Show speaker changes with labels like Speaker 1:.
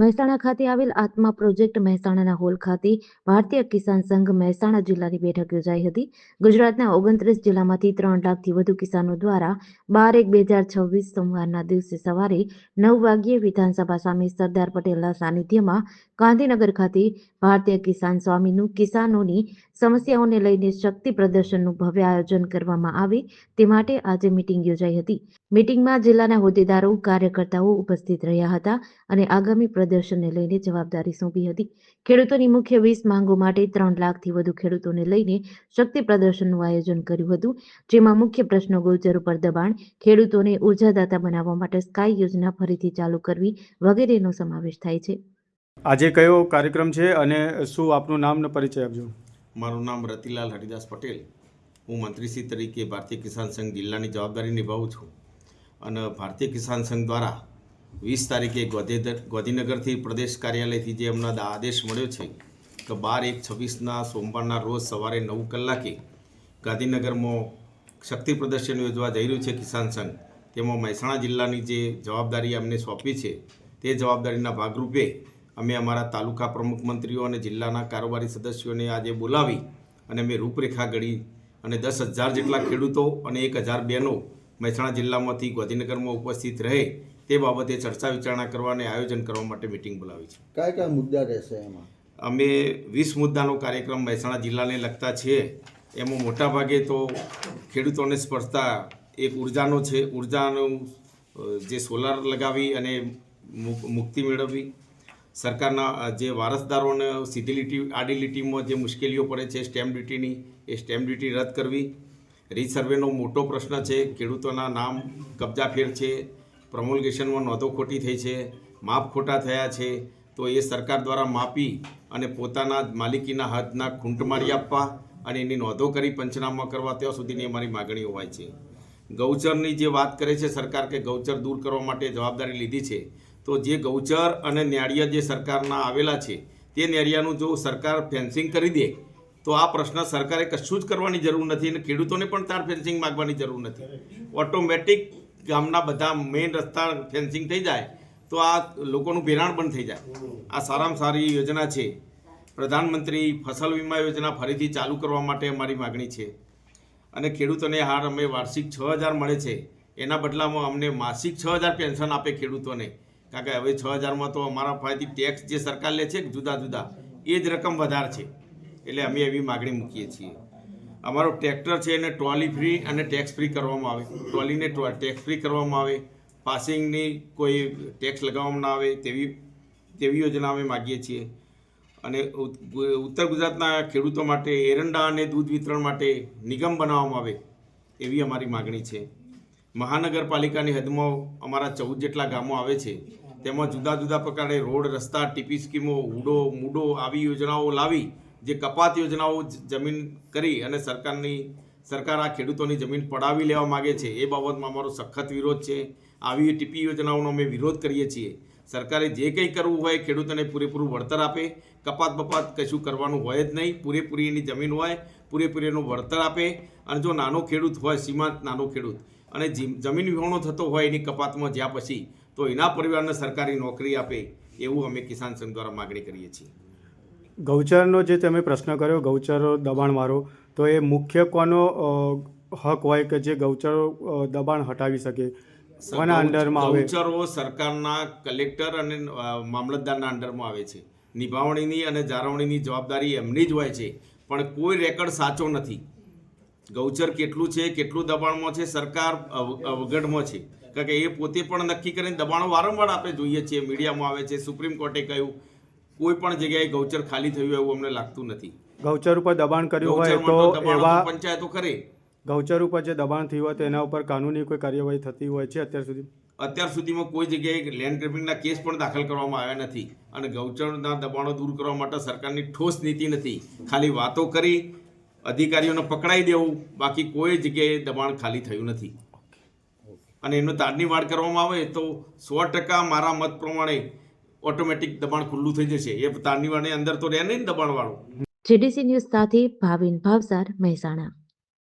Speaker 1: મહેસાણા ખાતે આવેલ આત્મા પ્રોજેક્ટ મહેસાણાના હોલ ખાતે ભારતીય કિસાન સંઘ મહેસાણા જિલ્લાની બેઠક યોજાઈ હતી. ગુજરાતના ઓગણત્રીસ જિલ્લામાંથી ત્રણ લાખથી વધુ કિસાનો દ્વારા બાર એક બે હજાર છવ્વીસ સોમવારના દિવસે સવારે નવ વાગ્યે વિધાનસભા સ્વામી સરદાર પટેલના સાનિધ્યમાં ગાંધીનગર ખાતે ભારતીય કિસાન સ્વામીનું કિસાનોની સમસ્યાઓને લઈને શક્તિ પ્રદર્શનનું ભવ્ય આયોજન કરવામાં આવે તે માટે આજે મિટિંગ યોજાઈ હતી. મિટિંગમાં જિલ્લાના હોદ્દેદારો, કાર્યકર્તાઓ ઉપસ્થિત રહ્યા હતા અને આગામી પ્રદર્શનને લઈને જવાબદારી સોંપી હતી. ખેડૂતોની મુખ્ય વીસ માંગો માટે ત્રણ લાખથી વધુ ખેડૂતોને લઈને શક્તિ પ્રદર્શનનું આયોજન કર્યું હતું જેમાં મુખ્ય પ્રશ્નો ગોચર ઉપર દબાણ ખેડૂતોને ઉર્જાદાતા બનાવવા માટે સ્કાય યોજના ફરીથી ચાલુ કરવી વગેરેનો સમાવેશ થાય છે.
Speaker 2: આજે કયો કાર્યક્રમ છે અને શું આપનું નામનો પરિચય આપજો?
Speaker 3: મારું નામ રતિલાલ હરિદાસ પટેલ. હું મંત્રીશ્રી તરીકે ભારતીય કિસાન સંઘ જિલ્લાની જવાબદારી નિભાવું છું. અને ભારતીય કિસાન સંઘ દ્વારા વીસ તારીખે ગોધેધર ગોધીનગરથી પ્રદેશ કાર્યાલયથી જે દા- આદેશ મળ્યો છે કે બાર એક છવ્વીસના સોમવારના રોજ સવારે નવ કલાકે ગાંધીનગરમાં શક્તિ પ્રદર્શન યોજવા જઈ રહ્યું છે કિસાન સંઘ. તેમાં મહેસાણા જિલ્લાની જે જવાબદારી અમને સોંપી છે, તે જવાબદારીના ભાગરૂપે અમે અમારા તાલુકા પ્રમુખ મંત્રીઓ અને જિલ્લાના કારોબારી સદસ્યોને આજે બોલાવી અને મેં રૂપરેખા ઘડી અને દસ હજાર જેટલા ખેડૂતો અને એક હજાર બહેનો મહેસાણા જિલ્લામાંથી ગાંધીનગરમાં ઉપસ્થિત રહે તે બાબતે ચર્ચા વિચારણા કરવા અને આયોજન કરવા માટે મિટિંગ બોલાવી છે.
Speaker 4: કયા કયા મુદ્દા રહેશે એમાં?
Speaker 3: અમે વીસ મુદ્દાનો કાર્યક્રમ મહેસાણા જિલ્લાને લગતા છે. એમાં મોટાભાગે તો ખેડૂતોને સ્પર્શતા એક ઉર્જાનો છે. ઉર્જાનું જે સોલાર લગાવી અને મુક્તિ મેળવવી. સરકારના જે વારસદારોને સીધી લીટી આડી લીટીમાં જે મુશ્કેલીઓ પડે છે સ્ટેમ્પ ડ્યુટીની એ સ્ટેમ્પ ડ્યુટી રદ કરવી. રીસર્વેનો મોટો પ્રશ્ન છે. ખેડૂતોના નામ કબજા ફેર છે. પ્રમોલ્ગેશનમાં નોંધો ખોટી થઈ છે માપ ખોટા થયા છે તો એ સરકાર દ્વારા માપી અને પોતાના માલિકીના હાથના ખૂંટ મારી આપવા અને એની નોંધો કરી પંચનામા કરવા ત્યાં સુધીની અમારી માગણી હોય છે. ગૌચરની જે વાત કરે છે સરકાર કે ગૌચર દૂર કરવા માટે જવાબદારી લીધી છે તો જે ગૌચર અને ન્યાળિયા જે સરકારના આવેલા છે તે ન્યાળિયાનું જો સરકાર ફેન્સિંગ કરી દે તો આ પ્રશ્ન સરકારે કશું જ કરવાની જરૂર નથી અને ખેડૂતોને પણ તાર ફેન્સિંગ માગવાની જરૂર નથી. ઓટોમેટિક ગામના બધા મેઇન રસ્તા ફેન્સિંગ થઈ જાય, તો આ લોકોનું ભેરાણ પણ થઈ જાય. આ સારામાં સારી યોજના છે. પ્રધાનમંત્રી ફસલ વીમા યોજના ફરીથી ચાલુ કરવા માટે અમારી માગણી છે. અને ખેડૂતોને હાર અમે વાર્ષિક છ હજાર મળે છે. એના બદલામાં અમને માસિક છ હજાર પેન્શન આપે ખેડૂતોને. કારણ કે હવે છ હજારમાં તો અમારા પાસેથી ટેક્સ જે સરકાર લે છે જુદા જુદા, એ જ રકમ વધારે છે. એટલે અમે એવી માગણી મૂકીએ છીએ. અમારો ટ્રેક્ટર છે એને ટ્રોલી ફ્રી અને ટેક્સ ફ્રી કરવામાં આવે. ટ્રોલીને ટેક્સ ફ્રી કરવામાં આવે. પાસિંગની કોઈ ટેક્સ લગાવવામાં ના આવે તેવી તેવી યોજના અમે માગીએ છીએ. અને ઉત્તર ગુજરાતના ખેડૂતો માટે એરંડા અને દૂધ વિતરણ માટે નિગમ બનાવવામાં આવે એવી અમારી માગણી છે. મહાનગરપાલિકાની હદમાં અમારા ચૌદ જેટલા ગામો આવે છે. તેમાં જુદા જુદા પ્રકારે રોડ, રસ્તા, ટીપી સ્કીમો ઉડો મૂડો આવી યોજનાઓ લાવી જે કપાત યોજનાઓ જમીન કરી અને સરકારની, સરકાર આ ખેડૂતોની જમીન પડાવી લેવા માગે છે, એ બાબતમાં અમારો સખત વિરોધ છે. આવી ટીપી યોજનાઓનો અમે વિરોધ કરીએ છીએ. સરકારે જે કંઈ કરવું હોય ખેડૂતોને પૂરેપૂરું વળતર આપે. કપાત બપાત કશું કરવાનું હોય જ નહીં. પૂરેપૂરી એની જમીન હોય પૂરેપૂરી એનું વળતર આપે. અને જો નાનો ખેડૂત હોય, સીમાંત નાનો ખેડૂત, અને જમીન વિહોણો થતો હોય એની કપાતમાં જ્યાં પછી, તો એના પરિવારને સરકારી નોકરી આપે એવું અમે કિસાન સંઘ દ્વારા માગણી કરીએ છીએ.
Speaker 2: ગૌચરનો જે તમે પ્રશ્ન કર્યો ગૌચર દબાણવાળો તો એ મુખ્ય કોનો હક હોય કે જે ગૌચર દબાણ હટાવી શકે? કોના અંડરમાં આવે?
Speaker 3: ગૌચરો સરકારના કલેક્ટર અને મામલતદારના અંડરમાં આવે છે. નિભાવણીની અને જાળવણીની જવાબદારી એમની જ હોય છે પણ કોઈ રેકર્ડ સાચો નથી. ગૌચર કેટલું છે કેટલું દબાણમાં છે સરકાર અવ- અવગઢમાં છે. કારણ કે એ પોતે પણ નક્કી કરીને દબાણો વારંવાર આપણે જોઈએ છીએ મીડિયામાં આવે છે સુપ્રીમ કોર્ટે કહ્યું કોઈ પણ જગ્યાએ ગૌચર ખાલી થયું એવું અમને લાગતું નથી.
Speaker 2: ગૌચર ઉપર દબાણ કર્યું હોય તો એવા
Speaker 3: પંચાયતો કરે
Speaker 2: ગૌચર ઉપર જે દબાણ થયું હોય તો એના ઉપર કાનૂની કોઈ કાર્યવાહી થતી હોય છે અત્યાર સુધી?
Speaker 3: અત્યાર સુધીમાં કોઈ જગ્યાએ લેન્ડ ગ્રેબિંગના કેસ પણ દાખલ કરવામાં આવ્યા નથી અને ગૌચરના દબાણો દૂર કરવા માટે સરકારની ઠોસ નીતિ નથી. ખાલી વાતો કરી અધિકારીઓને પકડાઈ દેવું બાકી કોઈ જગ્યાએ દબાણ ખાલી થયું નથી. અને એનો તારની વાડ કરવામાં આવે તો સો ટકા મારા મત પ્રમાણે ઓટોમેટિક દબાણ ખુલ્લું થઈ જશે. એ તારની અંદર તો રહે નહીં દબાણવાળું.
Speaker 1: જીડીસી ન્યૂઝ સાથે ભાવિન ભાવસાર મહેસાણા.